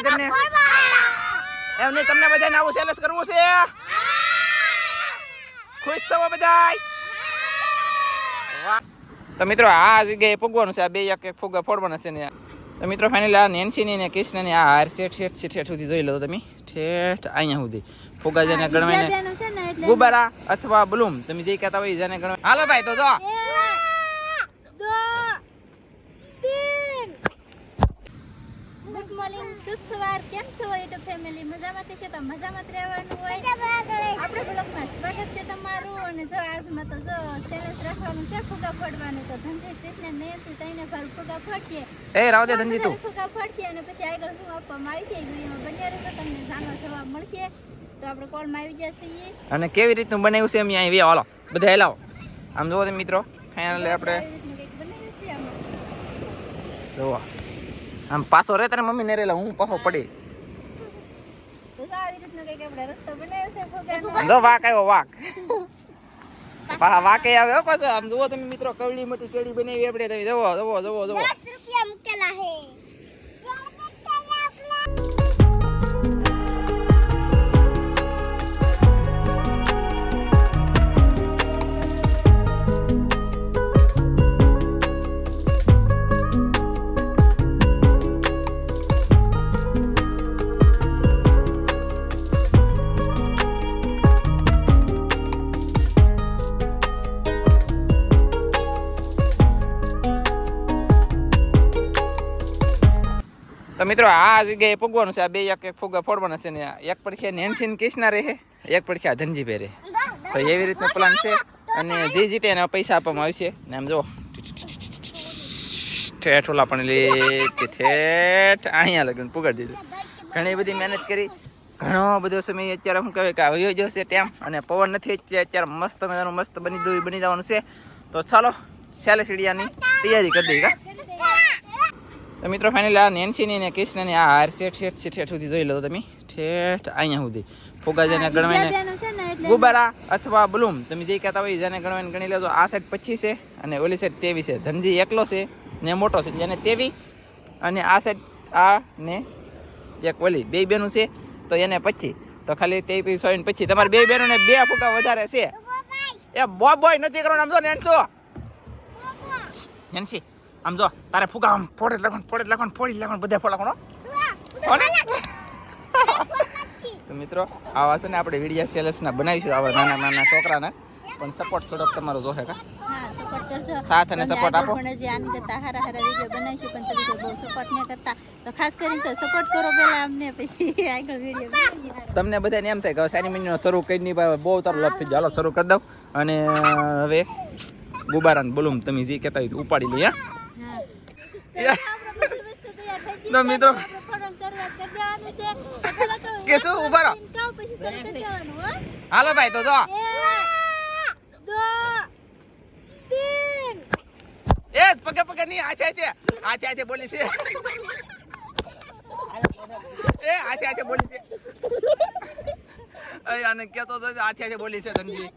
નથી તમને એમ નહીં તમને બધાને આવું સેલેસ કરવું છે? ખુશ થવો બધા તો મિત્રો આ જગ્યાએ ફૂગવાનું છે. આ બે એક એક ફુગા ફોડવાના છે ને તો મિત્રો ફાઇનલી આ નેન્સીની ને કૃષ્ણની આ હાર છે ઠેઠ છે ઠેઠ સુધી જોઈ લો તમે. ઠેઠ અહીંયા સુધી. ફુગા જેને ગણવાઈને બેનું છે ને એટલે ગુબારા અથવા બ્લૂમ. તમે જે કહેતા હોય જેને ગણવા હાલો ભાઈ તો જો એક, દો, તીન. ગુડ મોર્નિંગ શુભ સવાર કેમ છો યુટ્યુબ ફેમિલી? મજામાં છે તો મજામાં રહેવાનું હોય? આપણે બ્લોગમાં સ્વાગત છે તમારું. અને જો આજમાં તો જો સેલેસ રાખવાનું છે ફૂગા ફોડવાનું. તો ધનજી કૃષ્ણ નયનથી તઈને ભાર ફૂગા ફોડીએ એ રાવ દે ધનજી તું. ફૂગા ફોડશે અને પછી આગળ શું આપવામાં આવી છે વિડીયોમાં બન્યા રહેજો તમને જાણવા જવાબ મળશે. તો આપણે કોલમાં આવી છીએ. અને કેવી રીતનું બનાવ્યું છે એમ અહીં વ્યા હાલો બધા હેલાવો. આમ જોવો તમે મિત્રો ફાઇનલી આપણે આવી રીતનું કંઈક બનાવ્યું છે આમાં. પાછો રે તારે મમ્મી ને રેલા હું પાછો પડી. વાક આવ્યો વાક. વાકે આવે પાછા. આમ જુઓ તમે મિત્રો કવળી મોટી કેળી બનાવી આપણે તમે. જવો જવો જવો જવો રૂપિયા મૂકેલા હે. તો મિત્રો, આ જગ્યાએ પૂગવાનું છે. આ બે એક એક ફુગા ફોડવાના છે ને, એક પડખ્યા નેનસીન કિશના રહે, એક પડખ્યા ધનજીભાઈ રહે. તો એવી રીતનો પ્લાન છે અને જે જીતે એને પૈસા આપવામાં આવશે. ને આમ જો ઠેઠ પણ લે કે ઠેઠ અહીંયા લગ્ન પુગાડી દીધું. ઘણી બધી મહેનત કરી. ઘણો બધો સમય અત્યારે શું કહેવાય કે આવ્યો જશે ટેમ અને પવન નથી અત્યારે મસ્ત મજાનું મસ્ત બની દઉં બની જવાનું છે. તો ચાલો ચાલે સીડિયાની તૈયારી કરી દઈએ તો મિત્રો ફાઇનલી આ નેન્સીની ને કૃષ્ણની આ હાર છે ઠેઠ છે ઠેઠ સુધી જોઈ લો તમે. ઠેઠ અહીંયા સુધી. ફુગા જેને ગણવાઈને બેનું છે ને એટલે ગુબારા અથવા બ્લૂમ તમે જે કહેતા હોય જેને ગણવાઈને ગણી લેજો. આ સાઈડ પચીસ છે અને ઓલી સાઈડ તેવી છે. ધનજી એકલો છે ને મોટો છે એને તેવી અને આ સાઈડ આ ને એક ઓલી બે બેનું છે તો એને પચી તો ખાલી તેવી સો ને પછી તમારે બે બેનો ને બે ફૂગા વધારે છે. એ બોય બોય નથી કરવાનું આમ તો નેન્સો. નેન્સી. આમ જો તારે ફુગા આમ ફોડે લખણ ફોડે લખણ ફોડી લખણ બધા ફોડ. લખવાનું તો મિત્રો આવા છે ને આપણે વિડીયા સેલ્સના બનાવીશું આવા નાના નાના છોકરાને. પણ સપોર્ટ થોડોક તમારો જોશે કા? સાથ અને સપોર્ટ આપો. પણ જે આની કરતા હારા હારા વિડિયો બનાવીશું પણ તમે બહુ સપોર્ટ ન કરતા. તો ખાસ કરીને તો સપોર્ટ કરો પહેલા અમને પછી આગળ વિડિયો તમને બધાને એમ થાય કે હવે સાની મિનિટનો શરૂ કરી નહીં ભાઈ બહુ તારો લાભ થઈ ગયો હાલો શરૂ કરી દઉં. અને હવે ગુબારાને ને બોલુમ તમે જે કહેતા હોય ઉપાડી લઈએ હા હા આપણે બધી વસ્તુ તૈયાર થઈ ગઈ તો મિત્રો કે શું? ઊભા રહો. હાલો ભાઈ તો જો. એ પગે પગે નહીં આચે આચે આચે આચે બોલી છે એ આચે આચે બોલી છે અરે આને કેતો તો આચે આચે બોલી છે ધનજી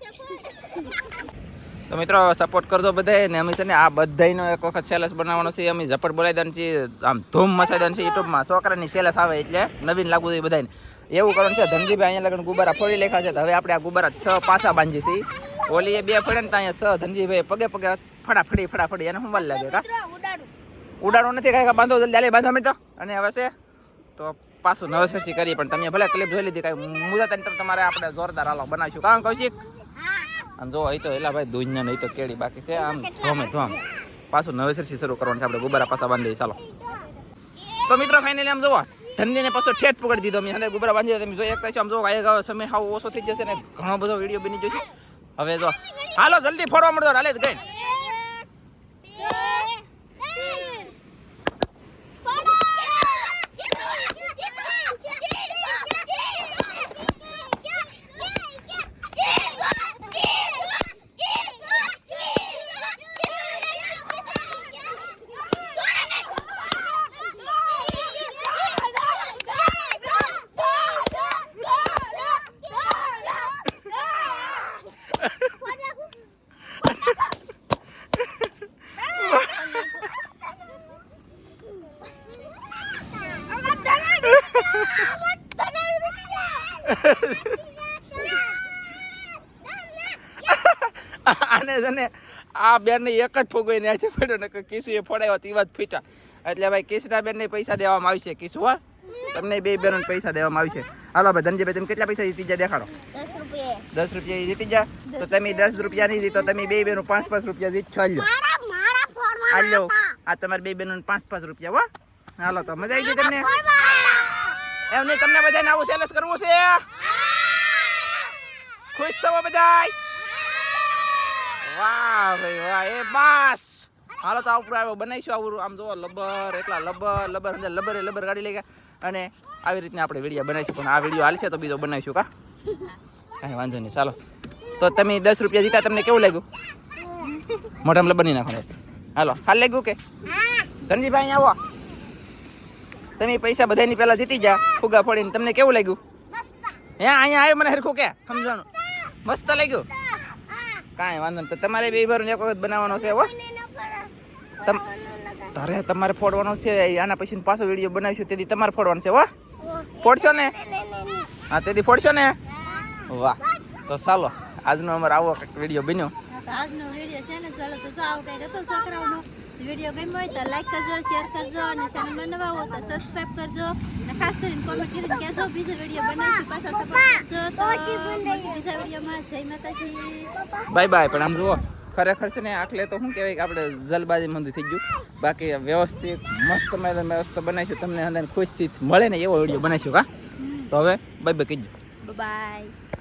તો મિત્રો સપોર્ટ કરજો બધાય ને અમે છે ને આ બધાયનો એક વખત સેલસ બનાવવાનો છે. અમે ઝપટ બોલાવી દઈએ છીએ આમ ધૂમ મસાઈ દઈએ છે યુટ્યુબમાં છોકરાની સેલસ આવે એટલે નવીન લાગવું જોઈએ બધાને એવું કરવાનું છે ધનજીભાઈ અહીંયા લગન ગુબારા ફોડી લેખા છે. હવે આપણે આ ગુબારા છ પાસા બાંધી છીએ. ઓલી એ બે ફળે ને ત્યાં છ ધનજીભાઈ પગે પગે ફડાફડી ફડાફડી એને હું લાગે કા? ઉડાડો નથી કાંઈ બાંધો જલ્દી હાલે બાંધો તો અને હવે છે તો પાછું નવસરસી કરી પણ તમે ભલે ક્લિપ જોઈ લીધી કાંઈ મુદત અંતર તમારે આપણે જોરદાર હાલો બનાવીશું. કાં કૌશિક આમ જો, અહીં તો એલા ભાઈ દુનિયા નહીં તો કેડી બાકી છે. આમ ધોમે ધોમ પાછું નવેસરથી શરૂ કરવાનું છે આપણે. ગુબારા પાછા બાંધી ચાલો. તો મિત્રો ફાઇનલી આમ જોવા ધંધીને પાછો ઠેઠ પકડી દીધો. મેં ગુબરા બાંધી. તમે જો એક છો આમ જો આયે સમય હાવ ઓછો થઈ જશે ને ઘણો બધો વીડિયો બની જશે હવે જો, હાલો, જલ્દી ફોડવા મળતો હાલે જ ગઈ આને છે ને આ બેન એક જ ફોગો ને આજે પડ્યો ને કિસુ એ ફોડાયો તેવા વાત ફીટા. એટલે ભાઈ કિસના બેન ને પૈસા દેવામાં આવશે કિસુ હા. તમને બે બેનો પૈસા દેવામાં આવશે. હાલો ભાઈ ધનજીભાઈ તમે કેટલા પૈસા જીતી જા દેખાડો. દસ રૂપિયા. જીતી જા તો તમે દસ રૂપિયા નહીં જીતો તમે બે બેનો પાંચ પાંચ રૂપિયા જીતશો હાલો હાલો આ તમારી બે બેનો પાંચ પાંચ રૂપિયા હો. હાલો તો મજા આવી ગઈ તમને? એમ નહીં તમને બધાને આવું સેલેસ કરવું છે? ખુશ થવો બધાય. વાહ ભાઈ વાહ, એ બસ. હાલો તો આવું આવ્યો, બનાવીશું આવું આમ જોવો લબર, એટલા લબર લબર અંદર લબર લબર કાઢી લઈ અને આવી રીતના આપણે વીડિયો બનાવીશું, પણ આ વીડિયો હાલશે તો બીજો બનાવીશું, કા? કાંઈ વાંધો નહીં, ચાલો. તો તમે દસ રૂપિયા જીતા, તમને કેવું લાગ્યું? મોઢામાં લબર નહીં હાલો, હાલ લાગ્યું કે? ધનજીભાઈ આવો. તમે પૈસા બધાની પહેલાં જીતી જા, ફુગા ફોડીને. તમને કેવું લાગ્યું? હે, અહીંયા આવ્યો મને હરખું કે? સમજાણું. મસ્ત લાગ્યું? કાંઈ વાંધો નહીં. તમારે બે ભરું એક વખત બનાવવાનો છે હો. તમ તારે તમારે ફોડવાનો છે આના પછી પાછો વીડિયો બનાવીશું તેથી તમારે ફોડવાનો છે હો. ફોડશો ને? હા તેથી ફોડશો ને? વાહ. તો ચાલો આજનો અમારો આવો વીડિયો બન્યો. આજનો વીડિયો છે ને ચાલો તો આવું કંઈક હતું છોકરાઓનો. વીડિયો ગમ્યો હોય તો લાઈક કરજો શેર કરજો અને ચેનલમાં નવા હો તો સબસ્ક્રાઇબ કરજો. અને ખાસ કરીને કોમેન્ટ કરીને કહેજો બીજો વીડિયો બનાવી પાછા સપોર્ટ કરજો. તો બીજા વિડીયોમાં જય માતાજી. બાય બાય પણ આમ જુઓ ખરેખર છે ને આખલે તો શું કહેવાય કે આપણે જલબાજી મંદી થઈ ગયું. બાકી વ્યવસ્થિત મસ્ત મેં મસ્ત બનાવીશું. તમને અંદર ખુશથી મળે ને એવો વીડિયો બનાવીશું કા તો હવે બાય બાય કીધું બાય